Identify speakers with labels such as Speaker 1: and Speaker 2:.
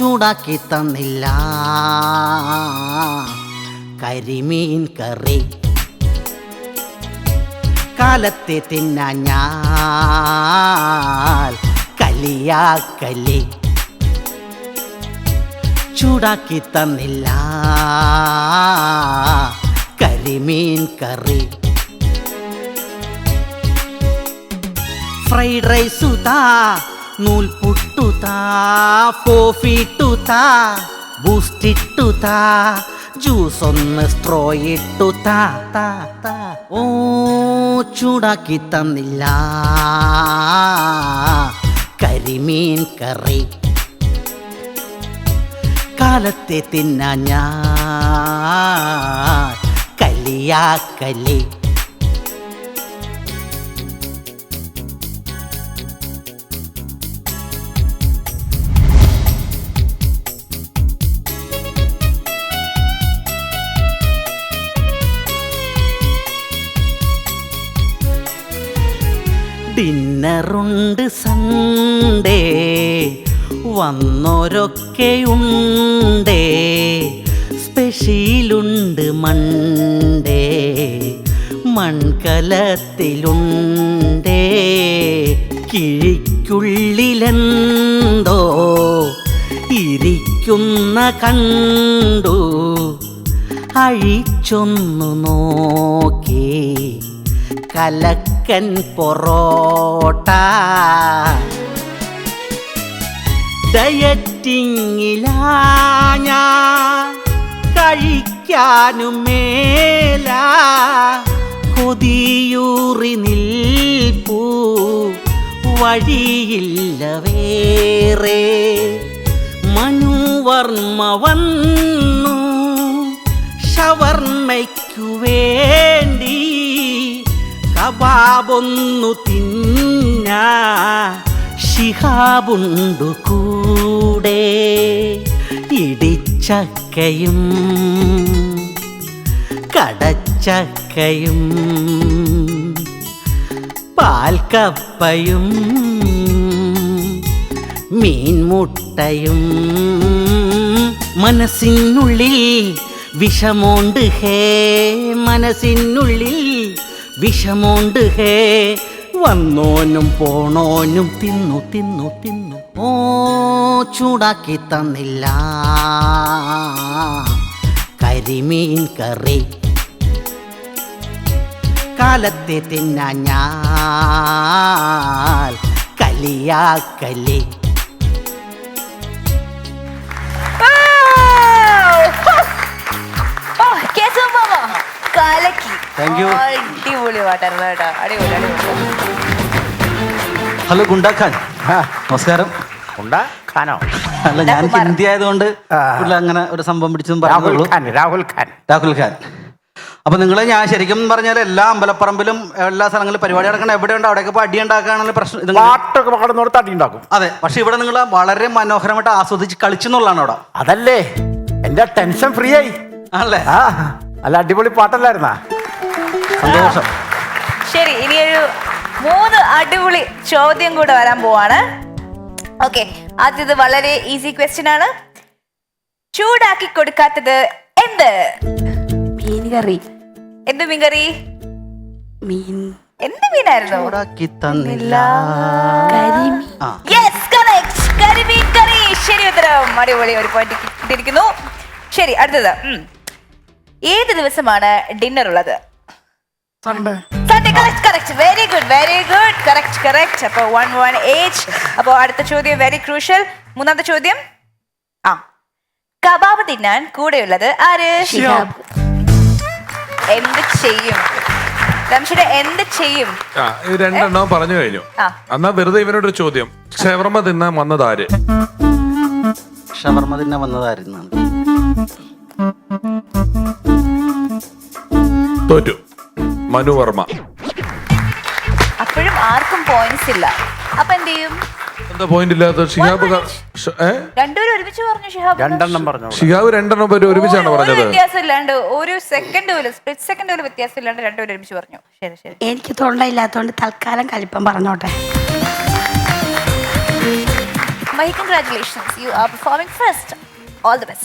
Speaker 1: ചൂടാക്കി തന്നില്ല. കരിമീൻ കറി. കാലത്തെ തിന്നാൻ ഞാൻ കലിയാക്കലി ചൂടാക്കി തന്നില്ല. കരിമീൻ കറി. ഫ്രൈഡ് റൈസ് താ നൂൽപുട്ടു താ കോഫിട്ടു താ ജ്യൂസ് ഒന്ന് സ്ട്രോ ഇട്ടു താ. ഓ ചൂടാക്കി തന്നില്ല. കരിമീൻ കറി. കാലത്തെ തിന്നാൻ ഞാൻ. കലിയാക്കലി. ഡിന്നറുണ്ട് സൺഡേ. വന്നോരൊക്കെയുണ്ടേ. സ്പെഷ്യലുണ്ട് മണ്ടേ മൺകലത്തിലുണ്ടേ. കിഴിക്കുള്ളിലെന്തോ ഇരിക്കുന്ന കണ്ടു. അഴിച്ചൊന്നു നോക്കി. കലക്കൻ പൊറോട്ട. ഡയറ്റിങ്ങിലാ ഞാൻ കഴിക്കാനും മേല. കൊതിയൂറി നിൽപ്പൂ വഴിയില്ല വേറെ. മനുവർമ്മ വന്നു ഷവർമ്മയ്ക്കു വേണ്ടി കബാബൊന്നു തിന്ന ഷിഹാബുണ്ടു കൂടെ ഇടിച്ചക്കയും കടച്ചക്കയും പാൽക്കപ്പയും മീൻമുട്ടയും മനസ്സിനുള്ളിൽ വിഷമോണ്ട് ഹേ മനസ്സിനുള്ളിൽ വിഷമോണ്ട് ഹേ. വന്നോനും പോണോനും തിന്നു തിന്നു തിന്നു. ഓ ചൂടാക്കി തന്നില്ല. കരിമീൻ കറി. കാലത്തെ തിന്നാ ഞാൻ കലിയാക്കലി.
Speaker 2: ഓ, അടിപൊളി പാട്ടായിരുന്നു കേട്ടോ. അടിപൊളി അടിപൊളി.
Speaker 1: ഹലോ ഗുണ്ടാഖാൻ നമസ്കാരം.
Speaker 3: ഉണ്ടാ ഖാനോ?
Speaker 1: അല്ല ഞാൻ. ഹിന്ദി ആയതുകൊണ്ട്. അങ്ങനെ ഒരു സംഭവം പിടിച്ചു
Speaker 3: രാഹുൽ ഖാൻ രാഹുൽ ഖാൻ.
Speaker 1: രാഹുൽ ഖാൻ. അപ്പൊ നിങ്ങൾ ഞാൻ ശരിക്കും പറഞ്ഞാൽ എല്ലാ അമ്പലപ്പറമ്പിലും എല്ലാ സ്ഥലങ്ങളിലും പരിപാടി നടക്കണം എവിടെ ഉണ്ട് അവിടെയൊക്കെ ഇപ്പൊ അടി ഉണ്ടാക്കാനുള്ള പ്രശ്നം
Speaker 3: പാട്ടൊക്കെ അടി ഉണ്ടാക്കും.
Speaker 1: അതെ പക്ഷെ ഇവിടെ നിങ്ങൾ വളരെ മനോഹരമായിട്ട് ആസ്വദിച്ച് കളിച്ചെന്നുള്ളതാണ് അവിടെ.
Speaker 3: അതല്ലേ? എന്റെ ടെൻഷൻ ഫ്രീ ആയി അല്ലേ അല്ല അടിപൊളി പാട്ടല്ലായിരുന്നാ?
Speaker 1: സന്തോഷം.
Speaker 2: ശരി ഇനിയൊരു ഒരു മൂന്ന് അടിപൊളി ചോദ്യം കൂടെ വരാൻ പോവാണ്. ഓക്കെ ആദ്യത് വളരെ ഈസി ക്വസ്റ്റ്യൻ ആണ്. ചൂടാക്കി കൊടുക്കാത്തത് എന്ത്?
Speaker 4: മീൻ കറി
Speaker 2: എന്ത് മീൻകറി?
Speaker 4: മീൻ.
Speaker 2: എന്ത് മീനായിരുന്നു?
Speaker 1: ചൂടാക്കി തന്നില്ല.
Speaker 2: യെസ് കറക്റ്റ് കരിമീൻ കറി. ശരി ഉത്തരം. അടിപൊളി. ഒരു പോയിന്റ് കിട്ടിയിരിക്കുന്നു. ശരി അടുത്തത്. ഏത് ദിവസമാണ് ഡിന്നർ ഉള്ളത്
Speaker 3: Sunday
Speaker 2: Sunday correct correct very good very good correct correct അപ്പോൾ വൺ വൺ ഏജ് അപ്പോൾ അടുത്ത ചോദ്യം വെരി ക്രൂഷ്യൽ മൂന്നാമത്തെ ചോദ്യം? ആ. കബാബ് തിന്നാൻ കൂടെയുള്ളത് ആര്?
Speaker 4: ശിഹാബ്.
Speaker 2: എന്ത് ചെയ്യും? എന്ത് ചെയ്യും?
Speaker 5: ആ ഇത് രണ്ടെണ്ണം പറഞ്ഞു കഴിഞ്ഞു.
Speaker 2: ആ.
Speaker 5: എന്നാ വെറുതെ ഇവനോടൊരു ചോദ്യം. ഷവർമ തിന്നാൻ വന്നതാര്?
Speaker 1: ഷവർമ തിന്നെ വന്നതായിരുന്നു
Speaker 5: തോറ്റു. മനു വർമ്മ
Speaker 2: അപ്പോഴും ആർക്കും പോയിന്റ്സ് ഇല്ല. അപ്പൊ എന്ത് ചെയ്യും?
Speaker 5: എന്താ പോയിന്റ് ഇല്ലാത്ത ഷിഹാബ് ക- ഷ- ഏ?
Speaker 2: രണ്ടുപേരും ഒരുമിച്ച് പറഞ്ഞു ഷിഹാബ്
Speaker 3: രണ്ടെണ്ണം പറഞ്ഞു
Speaker 5: ഷിഹാബ് രണ്ടെണ്ണം പേര് ഒരുമിച്ചാണ്
Speaker 2: ഒരു- ഒരു
Speaker 5: പറഞ്ഞത്
Speaker 2: ഒരു സെക്കൻഡ് പോലും സ്പ്ലിറ്റ് സെക്കൻഡ് പോലും രണ്ടുപേരും ഒരുമിച്ച് പറഞ്ഞു. ശരി ശരി.
Speaker 4: എനിക്ക് തൊണ്ടയില്ലാത്തോണ്ട് തൽക്കാലം കലിപ്പം പറഞ്ഞോട്ടെ.
Speaker 2: My congratulations you are performing first all the best